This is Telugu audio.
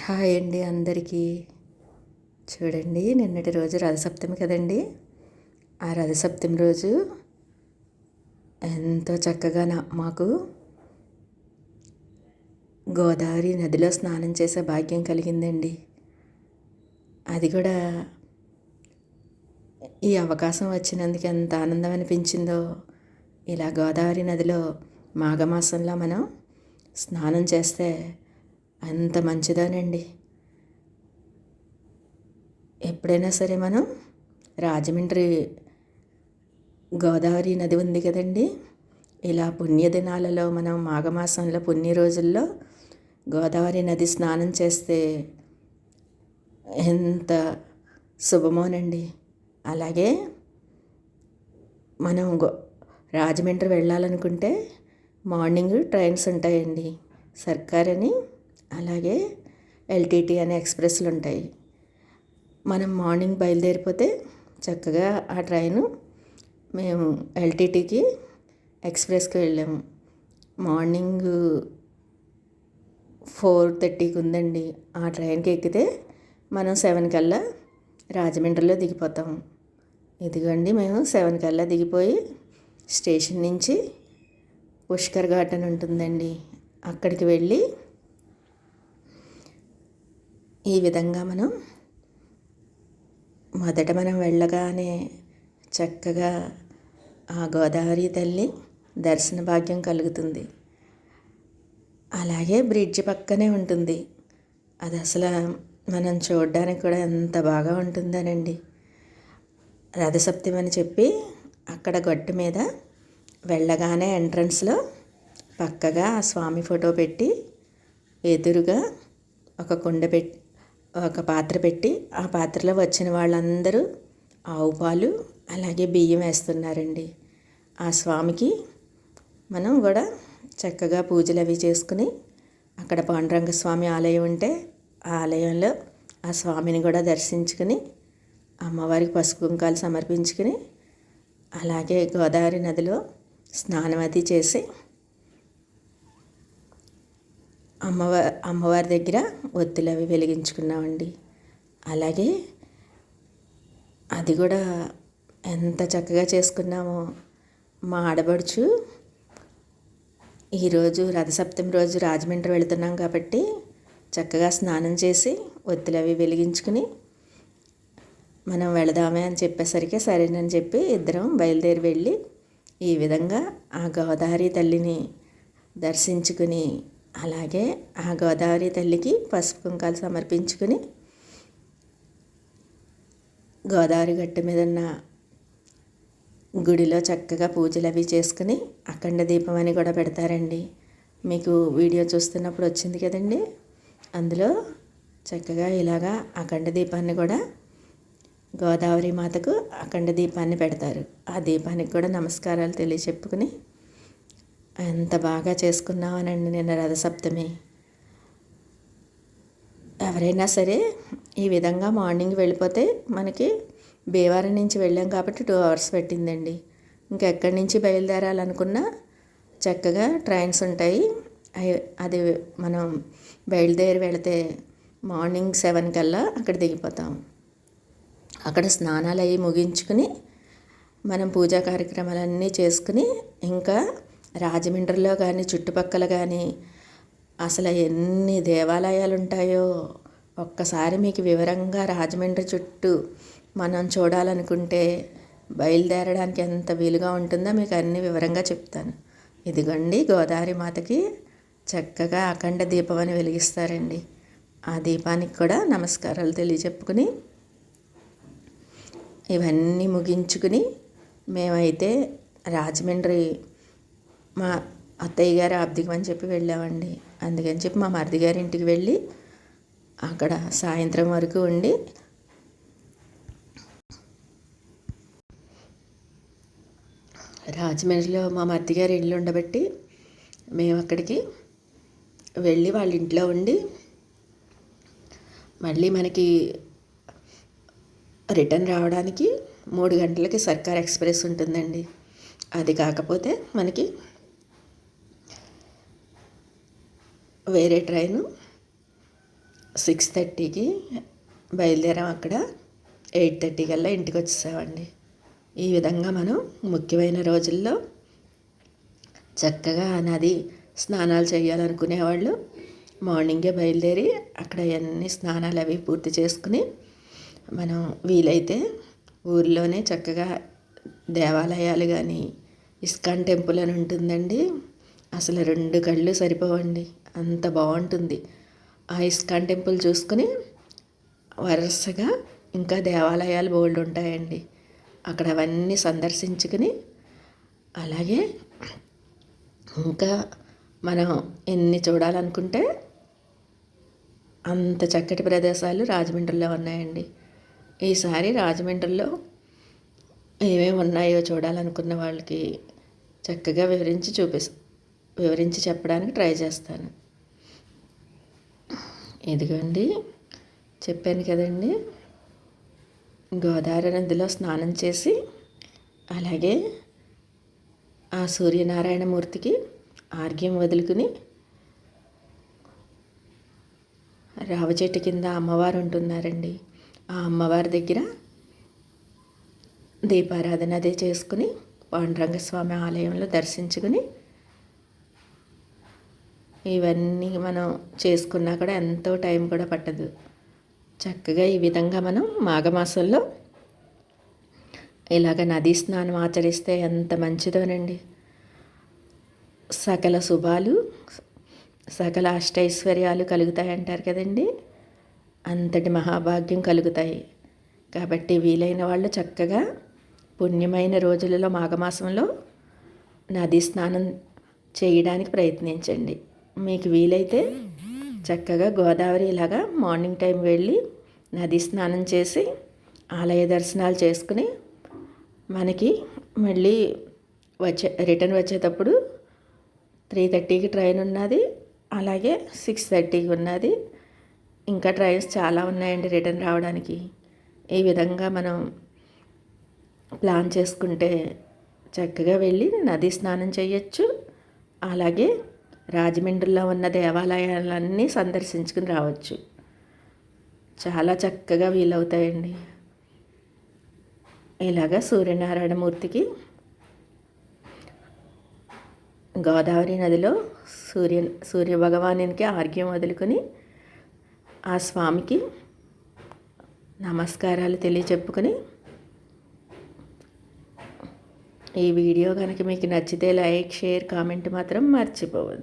హాయ్ అండి అందరికీ. చూడండి నిన్నటి రోజు రథసప్తమి కదండి? ఆ రథసప్తమి రోజు ఎంతో చక్కగా నా మాకు గోదావరి నదిలో స్నానం చేసే భాగ్యం కలిగిందండి. అది కూడా ఈ అవకాశం వచ్చినందుకు ఎంత ఆనందం అనిపించిందో. ఇలా గోదావరి నదిలో మాఘమాసంలో మనం స్నానం చేస్తే అంత మంచిదోనండి. ఎప్పుడైనా సరే మనం రాజమండ్రి గోదావరి నది ఉంది కదండి. ఇలా పుణ్యదినాలలో మనం మాఘమాసంలో పుణ్య రోజుల్లో గోదావరి నది స్నానం చేస్తే ఎంత శుభమోనండి. అలాగే మనం గో రాజమండ్రి వెళ్ళాలనుకుంటే మార్నింగ్ ట్రైన్స్ ఉంటాయండి. సర్కారని అలాగే ఎల్టీటీ అనే ఎక్స్ప్రెస్లు ఉంటాయి. మనం మార్నింగ్ బయలుదేరిపోతే చక్కగా ఆ ట్రైను మేము ఎల్టీటీకి ఎక్స్ప్రెస్కి వెళ్ళాము. మార్నింగ్ ఫోర్ థర్టీకి ఉందండి. ఆ ట్రైన్కి ఎక్కితే మనం సెవెన్ కల్లా రాజమండ్రిలో దిగిపోతాము ఇదిగోండి మేము సెవెన్ కల్లా దిగిపోయి స్టేషన్ నుంచి పుష్కర్ ఘాట్ అని ఉంటుందండి. అక్కడికి వెళ్ళి ఈ విధంగా మనం మొదట మనం వెళ్ళగానే చక్కగా ఆ గోదావరి తల్లి దర్శన భాగ్యం కలుగుతుంది. అలాగే బ్రిడ్జ్ పక్కనే ఉంటుంది. అది అసలు మనం చూడడానికి కూడా ఎంత బాగా ఉంటుందనండి. రథసప్తమి అని చెప్పి అక్కడ గట్టు మీద వెళ్ళగానే ఎంట్రన్స్లో పక్కగా ఆ స్వామి ఫోటో పెట్టి ఎదురుగా ఒక కుండ పెట్టి ఒక పాత్ర పెట్టి ఆ పాత్రలో వచ్చిన వాళ్ళందరూ ఆవు పాలు అలాగే బియ్యం వేస్తున్నారండి. ఆ స్వామికి మనం కూడా చక్కగా పూజలు అవి చేసుకుని అక్కడ పాండురంగ స్వామి ఆలయం ఉంటే ఆ ఆలయంలో ఆ స్వామిని కూడా దర్శించుకుని అమ్మవారికి పసుపు కుంకాలు సమర్పించుకుని అలాగే గోదావరి నదిలో స్నానం అది చేసి అమ్మవారి అమ్మవారి దగ్గర ఒత్తులు అవి వెలిగించుకున్నామండి. అలాగే అది కూడా ఎంత చక్కగా చేసుకున్నామో మా ఆడబడుచు ఈరోజు రథసప్తమి రోజు రాజమండ్రి వెళుతున్నాం కాబట్టి చక్కగా స్నానం చేసి ఒత్తులు అవి వెలిగించుకుని మనం వెళదామే అని చెప్పేసరికి సరేనని చెప్పి ఇద్దరం బయలుదేరి వెళ్ళి ఈ విధంగా ఆ గోదావరి తల్లిని దర్శించుకుని అలాగే ఆ గోదావరి తల్లికి పసుపు కుంకాలు సమర్పించుకుని గోదావరి గట్టు మీద ఉన్న గుడిలో చక్కగా పూజలు అవి చేసుకుని అఖండ దీపం అని కూడా పెడతారండి. మీకు వీడియో చూస్తున్నప్పుడు వచ్చింది కదండి. అందులో చక్కగా ఇలాగా అఖండ దీపాన్ని కూడా గోదావరి మాతకు అఖండ దీపాన్ని పెడతారు. ఆ దీపానికి కూడా నమస్కారాలు తెలియచెప్పుకుని ఎంత బాగా చేసుకున్నామనండి నిన్న రథసప్తమి. ఎవరైనా సరే ఈ విధంగా మార్నింగ్ వెళ్ళిపోతే మనకి భీవారం నుంచి వెళ్ళాం కాబట్టి టూ అవర్స్ పెట్టిందండి. ఇంకెక్కడి నుంచి బయలుదేరాలనుకున్నా చక్కగా ట్రైన్స్ ఉంటాయి. అది మనం బయలుదేరి వెళితే మార్నింగ్ సెవెన్ కల్లా అక్కడ దిగిపోతాం. అక్కడ స్నానాలు అవి ముగించుకుని మనం పూజా కార్యక్రమాలన్నీ చేసుకుని ఇంకా రాజమండ్రిలో కానీ చుట్టుపక్కల కానీ అసలు ఎన్ని దేవాలయాలు ఉంటాయో ఒక్కసారి మీకు వివరంగా రాజమండ్రి చుట్టూ మనం చూడాలనుకుంటే బయలుదేరడానికి ఎంత వీలుగా ఉంటుందో మీకు అన్ని వివరంగా చెప్తాను. ఇదిగోండి గోదావరి మాతకి చక్కగా అఖండ దీపం అని వెలిగిస్తారండి. ఆ దీపానికి కూడా నమస్కారాలు తెలియజెప్పుకుని ఇవన్నీ ముగించుకుని మేమైతే రాజమండ్రి మా అత్తయ్య గారు అని చెప్పి వెళ్ళామండి. అందుకని చెప్పి మా మరిది గారి ఇంటికి వెళ్ళి అక్కడ సాయంత్రం వరకు ఉండి రాజమండ్రిలో మా మరిది గారి ఇల్లు ఉండబట్టి మేము అక్కడికి వెళ్ళి వాళ్ళ ఇంట్లో ఉండి మళ్ళీ మనకి రిటర్న్ రావడానికి మూడు గంటలకి సర్కార్ ఎక్స్ప్రెస్ ఉంటుందండి. అది కాకపోతే మనకి వేరే ట్రైను సిక్స్ థర్టీకి బయలుదేరాం అక్కడ. ఎయిట్ థర్టీ కల్లా ఇంటికి వచ్చేసామండి. ఈ విధంగా మనం ముఖ్యమైన రోజుల్లో చక్కగా నది స్నానాలు చేయాలనుకునేవాళ్ళు మార్నింగే బయలుదేరి అక్కడ అన్ని స్నానాలు అవి పూర్తి చేసుకుని మనం వీలైతే ఊర్లోనే చక్కగా దేవాలయాలు కానీ ఇస్కాన్ టెంపుల్ అని ఉంటుందండి. అసలు రెండు కళ్ళు సరిపోవండి. అంత బాగుంటుంది. ఆ ఇస్కాన్ టెంపుల్ చూసుకుని వరుసగా ఇంకా దేవాలయాలు బోల్డ్ ఉంటాయండి. అక్కడ అవన్నీ సందర్శించుకుని అలాగే ఇంకా మనం ఎన్ని చూడాలనుకుంటే అంత చక్కటి ప్రదేశాలు రాజమండ్రిలో ఉన్నాయండి. ఈసారి రాజమండ్రిలో ఏమేమి ఉన్నాయో చూడాలనుకున్న వాళ్ళకి చక్కగా వివరించి చూపిస్తాను వివరించి చెప్పడానికి ట్రై చేస్తాను. ఇదిగోండి చెప్పాను కదండి. గోదావరి నదిలో స్నానం చేసి అలాగే ఆ సూర్యనారాయణమూర్తికి ఆర్గ్యం వదులుకుని రావ చెట్టు కింద అమ్మవారు ఉంటున్నారండి. ఆ అమ్మవారి దగ్గర దీపారాధన అదే చేసుకుని పాండురంగస్వామి ఆలయంలో దర్శించుకుని ఇవన్నీ మనం చేసుకున్నా కూడా ఎంతో టైం కూడా పట్టదు. చక్కగా ఈ విధంగా మనం మాఘమాసంలో ఇలాగ నదీ స్నానం ఆచరిస్తే ఎంత మంచిదోనండి. సకల శుభాలు సకల అష్టైశ్వర్యాలు కలుగుతాయి అంటారు కదండి. అంతటి మహాభాగ్యం కలుగుతాయి. కాబట్టి వీలైన వాళ్ళు చక్కగా పుణ్యమైన రోజులలో మాఘమాసంలో నదీ స్నానం చేయడానికి ప్రయత్నించండి. మీకు వీలైతే చక్కగా గోదావరి ఇలాగా మార్నింగ్ టైం వెళ్ళి నది స్నానం చేసి ఆలయ దర్శనాలు చేసుకుని మనకి మళ్ళీ వచ్చే రిటర్న్ వచ్చేటప్పుడు త్రీ థర్టీకి ట్రైన్ ఉన్నది. అలాగే సిక్స్ థర్టీకి ఉన్నది. ఇంకా ట్రైన్స్ చాలా ఉన్నాయండి రిటర్న్ రావడానికి. ఈ విధంగా మనం ప్లాన్ చేసుకుంటే చక్కగా వెళ్ళి నది స్నానం చేయొచ్చు. అలాగే రాజమండ్రిలో ఉన్న దేవాలయాలన్నీ సందర్శించుకుని రావచ్చు. చాలా చక్కగా వీలవుతాయండి. ఇలాగా సూర్యనారాయణమూర్తికి గోదావరి నదిలో సూర్య సూర్య భగవానునికి ఆర్గ్యం వదులుకొని ఆ స్వామికి నమస్కారాలు తెలియచెప్పుకొని ఈ వీడియో కనుక మీకు నచ్చితే లైక్ షేర్ కామెంట్ మాత్రం మర్చిపోవద్దు.